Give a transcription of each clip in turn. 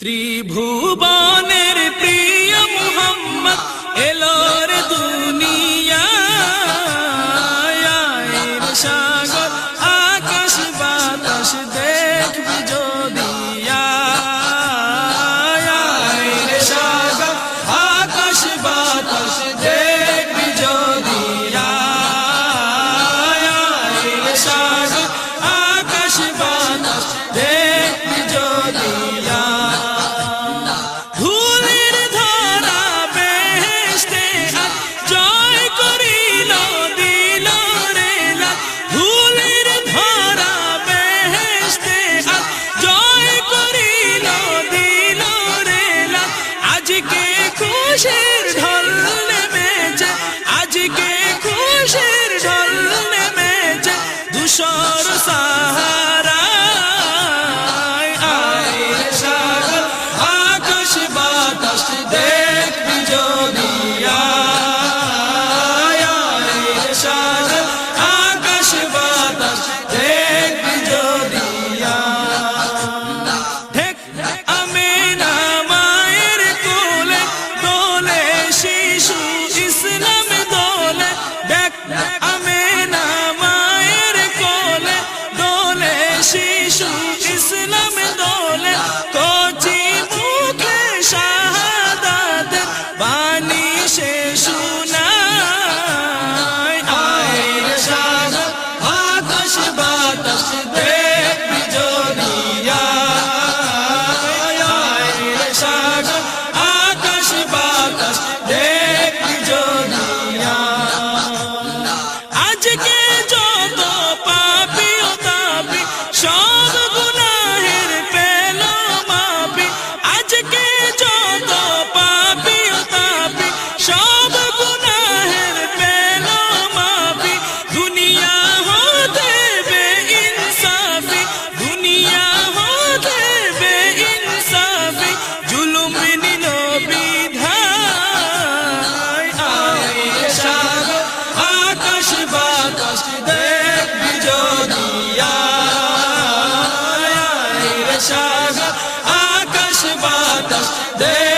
ত্রিভুবনের প্রিয় মোহাম্মদ এলোর দুনিয়া। Shine. de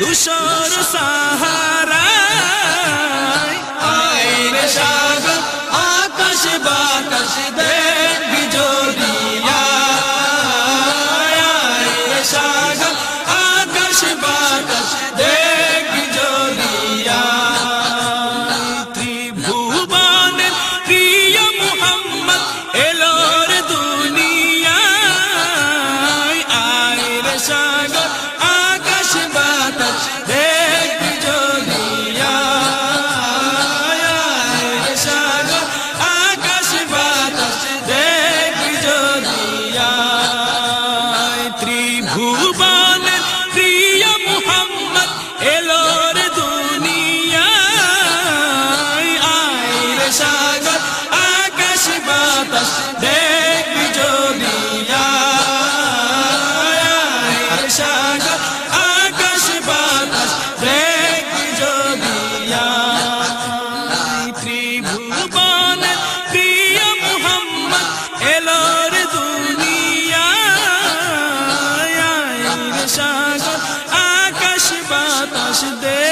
দুশোর সাহারায় আকাশ বাতাস দে বাতাস দে